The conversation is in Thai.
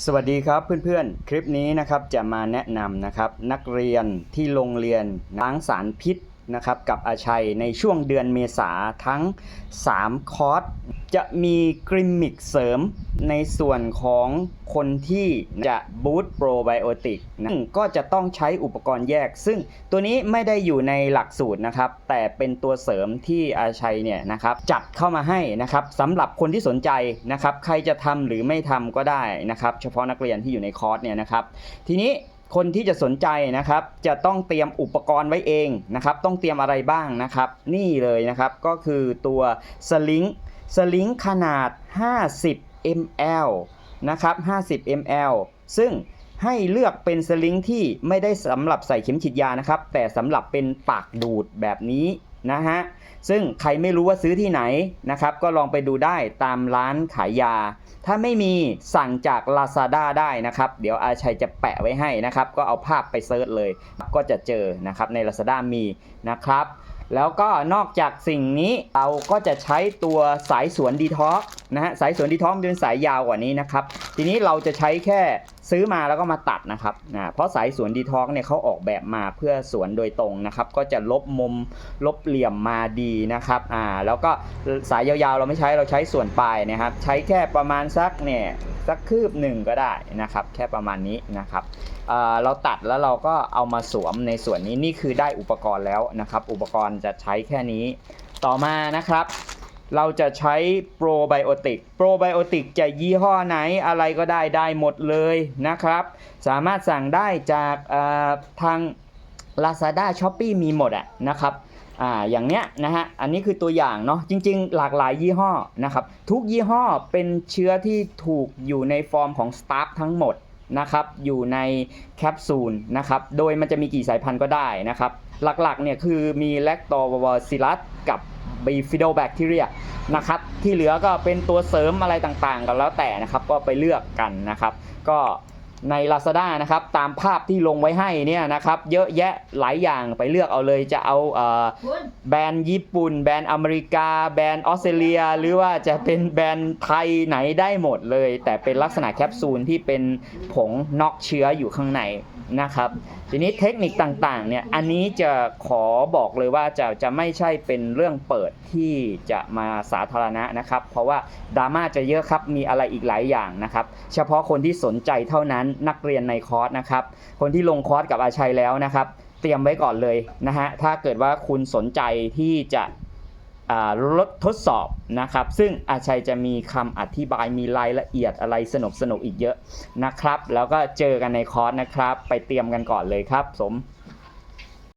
สวัสดีครับเพื่อนๆ คลิปนี้นะครับจะมาแนะนำนะครับนักเรียนที่โรงเรียนล้างสารพิษ นะครับกับอาชัยในช่วงเดือนเมษาทั้ง 3 คอร์ส จะมีกริมมิกเสริมในส่วนของคนที่จะบูตโปรไบโอติกนะก็จะต้องใช้อุปกรณ์แยก ซึ่งตัวนี้ไม่ได้อยู่ในหลักสูตรนะครับ แต่เป็นตัวเสริมที่อาชัยเนี่ยนะครับจัดเข้ามาให้นะครับสำหรับคนที่สนใจนะครับ ใครจะทำหรือไม่ทำก็ได้นะครับ เฉพาะนักเรียนที่อยู่ในคอร์สเนี่ยนะครับ ทีนี้ คนที่จะสนใจนะครับ จะต้องเตรียมอุปกรณ์ไว้เองนะครับ ต้องเตรียมอะไรบ้างนะครับ นี่เลยนะครับ ก็คือตัวสลิงสลิงขนาด 50 ml นะครับ 50 ml ซึ่งให้เลือกเป็นสลิงที่ไม่ได้สำหรับใส่เข็มฉีดยานะครับ แต่สำหรับเป็นปากดูดแบบนี้ นะฮะ ซึ่งใครไม่รู้ว่าซื้อที่ไหนนะครับ ก็ลองไปดูได้ตามร้านขายยา ถ้าไม่มีสั่งจาก Lazada ได้นะครับ เดี๋ยวอาชัยจะแปะไว้ให้นะครับ ก็เอาภาพไปเซิร์ชเลย ก็จะเจอนะครับใน Lazada มีนะครับ แล้วก็นอกจากสิ่งนี้เราก็จะใช้ตัวสายสวนดีท็อกนะฮะสายสวนดีท็อกเป็นสายยาวกว่านี้นะครับ ทีนี้เราจะใช้แค่ ซื้อมาแล้วก็มาตัดนะครับนะเพราะสายสวนดีท็อกเนี่ยเขาออกแบบมาเพื่อสวนโดยตรงนะครับ ก็จะลบมุมลบเหลี่ยมมาดีนะครับอ่าแล้วก็สายยาวๆ เราไม่ใช้เราใช้ส่วนปลายนะครับ ใช้แค่ประมาณสักเนี่ยสักคืบหนึ่งก็ได้นะครับ แค่ประมาณนี้นะครับเอ่อเราตัดแล้วเราก็เอามาสวมในส่วนนี้นี่คือได้อุปกรณ์แล้วนะครับ อุปกรณ์จะใช้แค่นี้ต่อมานะครับ เราจะใช้โปรไบโอติก โปรไบโอติกจะยี่ห้อไหนอะไรก็ได้ได้หมดเลยนะครับ สามารถสั่งได้จากเอ่อทาง Lazada s h o p e e มีหมดอะนะครับอ่าอย่างเนี้ยนะฮะ อันนี้คือตัวอย่างเนาะ จริงๆ หลากหลายยี่ห้อนะครับ ทุกยี่ห้อเป็นเชื้อที่ถูกอยู่ในฟอร์มของสตาร์ฟทั้งหมดนะครับ อยู่ในแคปซูลนะครับ โดยมันจะมีกี่สายพันธุ์ก็ได้นะครับ หลักๆเนี่ยคือมีแลคโตบาซิลัสกับ บีฟิโดแบคทีเรียนะครับที่เหลือก็เป็นตัวเสริมอะไรต่างๆกันแล้วแต่นะครับก็ไปเลือกกันนะครับ ก็ ใน Lazada นะครับตามภาพที่ลงไว้ให้เนี่ยนะครับเยอะแยะหลายอย่างไปเลือกเอาเลยจะเอาเอ่อคุณแบรนด์ญี่ปุ่น แบรนด์อเมริกา แบรนด์ออสเตรเลีย หรือว่าจะเป็นแบรนด์ไทยไหนได้หมดเลย แต่เป็นลักษณะแคปซูลที่เป็นผงนอกเชื้ออยู่ข้างในนะครับทีนี้เทคนิคต่างๆเนี่ยอันนี้จะขอบอกเลยว่าจะจะไม่ใช่เป็นเรื่องเปิดที่จะมาสาธารณะนะครับ เพราะว่าดราม่าจะเยอะครับมีอะไรอีกหลายอย่างนะครับ เฉพาะคนที่สนใจเท่านั้นนักเรียนในคอร์สนะครับ คนที่ลงคอร์สกับอาชัยแล้วนะครับ เตรียมไว้ก่อนเลยนะฮะ ถ้าเกิดว่าคุณสนใจที่จะลดทดสอบนะครับ ซึ่งอาชัยจะมีคำอธิบายมีรายละเอียดอะไรสนุกสนุกๆอีกเยอะนะครับ แล้วก็เจอกันในคอร์สนะครับ ไปเตรียมกันก่อนเลยครับ สม